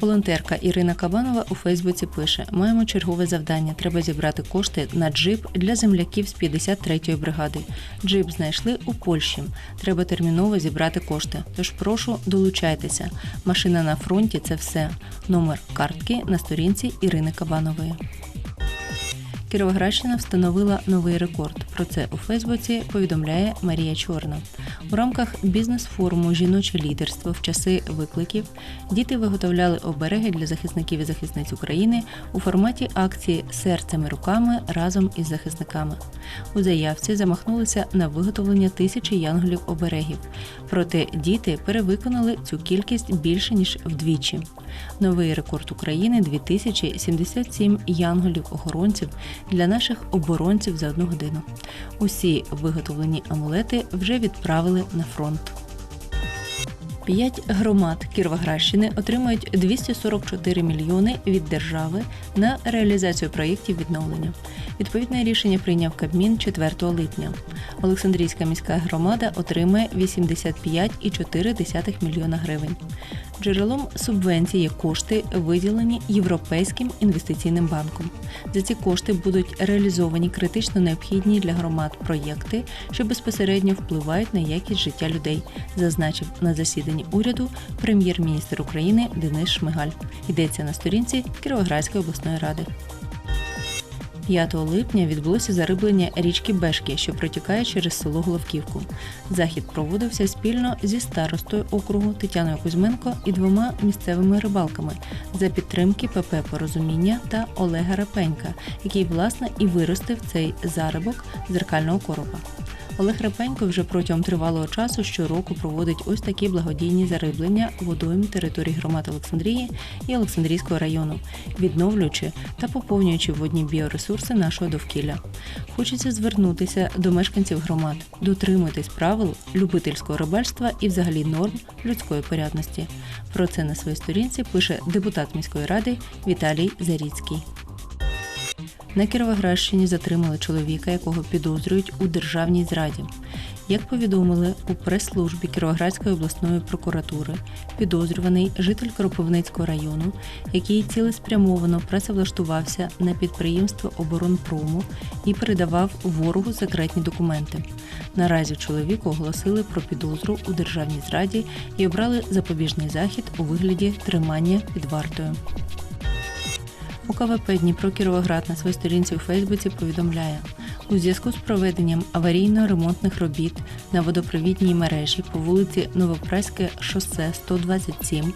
Волонтерка Ірина Кабанова у Фейсбуці пише: маємо чергове завдання. Треба зібрати кошти на джип для земляків з 53-ї бригади. Джип знайшли у Польщі. Треба терміново зібрати кошти. Тож прошу долучайтеся. Машина на фронті це все. Номер картки на сторінці Ірини Кабанової. Кіровоградщина встановила новий рекорд. Про це у Фейсбуці повідомляє Марія Чорна. У рамках бізнес-форуму Жіноче лідерство в часи викликів діти виготовляли обереги для захисників і захисниць України у форматі акції Серцями руками разом із захисниками. У заявці замахнулися на виготовлення тисячі янголів оберегів. Проте діти перевиконали цю кількість більше ніж вдвічі. Новий рекорд України 2077 янголів-охоронців для наших оборонців за одну годину. Усі виготовлені амулети вже відправили на фронт. П'ять громад Кіровоградщини отримають 244 мільйони від держави на реалізацію проєктів відновлення. Відповідне рішення прийняв Кабмін 4 липня. Олександрійська міська громада отримає 85,4 мільйона гривень. Джерелом субвенції є кошти, виділені Європейським інвестиційним банком. За ці кошти будуть реалізовані критично необхідні для громад проєкти, що безпосередньо впливають на якість життя людей, зазначив на засіданні уряду прем'єр-міністр України Денис Шмигаль. Йдеться на сторінці Кіровоградської обласної ради. 5 липня відбулося зариблення річки Бешки, що протікає через село Головківку. Захід проводився спільно зі старостою округу Тетяною Кузьменко і двома місцевими рибалками за підтримки ПП Порозуміння та Олега Рапенька, який власне і виростив цей зарибок зеркального коропа. Олег Рапенько вже протягом тривалого часу щороку проводить ось такі благодійні зариблення водойм території громад Олександрії і Олександрійського району, відновлюючи та поповнюючи водні біоресурси нашого довкілля. Хочеться звернутися до мешканців громад, дотримуйтесь правил любительського рибальства і взагалі норм людської порядності. Про це на своїй сторінці пише депутат міської ради Віталій Заріцький. На Кіровоградщині затримали чоловіка, якого підозрюють у державній зраді. Як повідомили у прес-службі Кіровоградської обласної прокуратури, підозрюваний житель Кропивницького району, який цілеспрямовано працевлаштувався на підприємство оборонпрому і передавав ворогу секретні документи. Наразі чоловіку оголосили про підозру у державній зраді і обрали запобіжний захід у вигляді тримання під вартою. У КВП Дніпро Кіровоград на своїй сторінці у Фейсбуці повідомляє, у зв'язку з проведенням аварійно-ремонтних робіт на водопровідній мережі по вулиці Новопраське шосе 127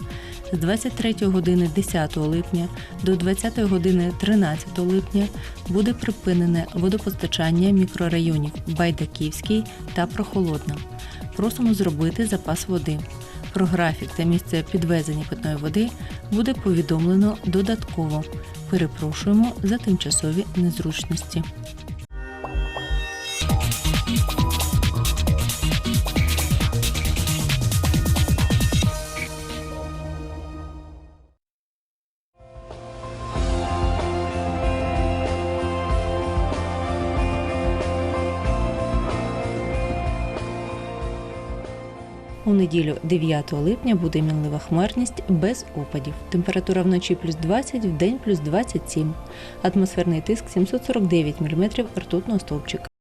з 23 години 10 липня до 20 години 13 липня буде припинене водопостачання мікрорайонів Байдаківський та Прохолодна. Просимо зробити запас води. Про графік та місце підвезення питної води буде повідомлено додатково. Перепрошуємо за тимчасові незручності. У неділю 9 липня буде мінлива хмарність без опадів. Температура вночі плюс 20, в день плюс 27. Атмосферний тиск 749 мм ртутного стовпчика.